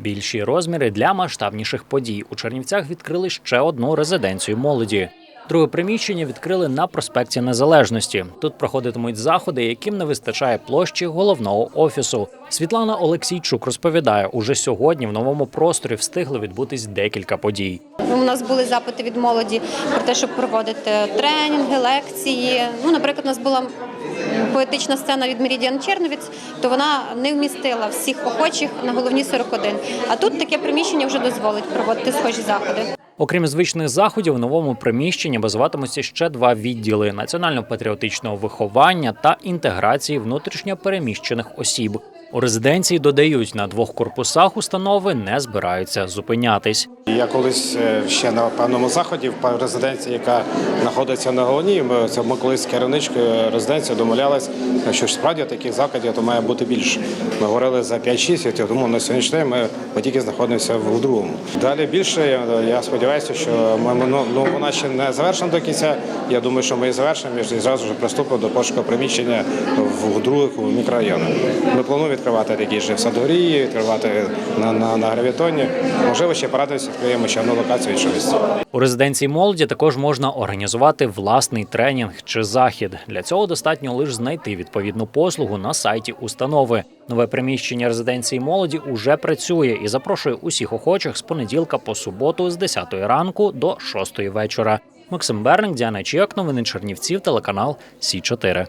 Більші розміри для масштабніших подій. У Чернівцях відкрили ще одну резиденцію молоді. Друге приміщення відкрили на проспекті Незалежності. Тут проходитимуть заходи, яким не вистачає площі головного офісу. Світлана Олексійчук розповідає, уже сьогодні в новому просторі встигли відбутись декілька подій. У нас були запити від молоді про те, щоб проводити тренінги, лекції. Ну, наприклад, у нас була поетична сцена від Мерідіан Черновіць, то вона не вмістила всіх охочих на головні 41. А тут таке приміщення вже дозволить проводити схожі заходи. Окрім звичних заходів, в новому приміщенні базуватимуться ще два відділи національно-патріотичного виховання та інтеграції внутрішньо переміщених осіб. У резиденції додають на двох корпусах установи не збираються зупинятись. Я колись е, ще на певному заході в резиденції, яка знаходиться на головній. Ми це ми колись керівничкою резиденції домовлялись, що справді таких закладів то має бути більше. Ми говорили за 5-6, тому на сьогоднішній ми, ми тільки знаходимося в другому. Далі більше я, я сподіваюся, що ми- ну, ну вона ще не завершена до кінця. Я думаю, що ми її завершимо і зразу ж приступимо до пошуку приміщення в других мікрорайонах. Ми плануємо відкривати такі ж в Садгорії, відкривати на, на, на гравітоні. Можливо, ще порадуюся, відкриємо ще одну локацію в іншому. У резиденції молоді також можна організувати власний тренінг чи захід. Для цього достатньо лише знайти відповідну послугу на сайті установи. Нове приміщення резиденції молоді уже працює і запрошує усіх охочих з понеділка по суботу з 10 ранку до 6 вечора. Максим Берник, Діана Чіак, новини Чернівців, телеканал Сі 4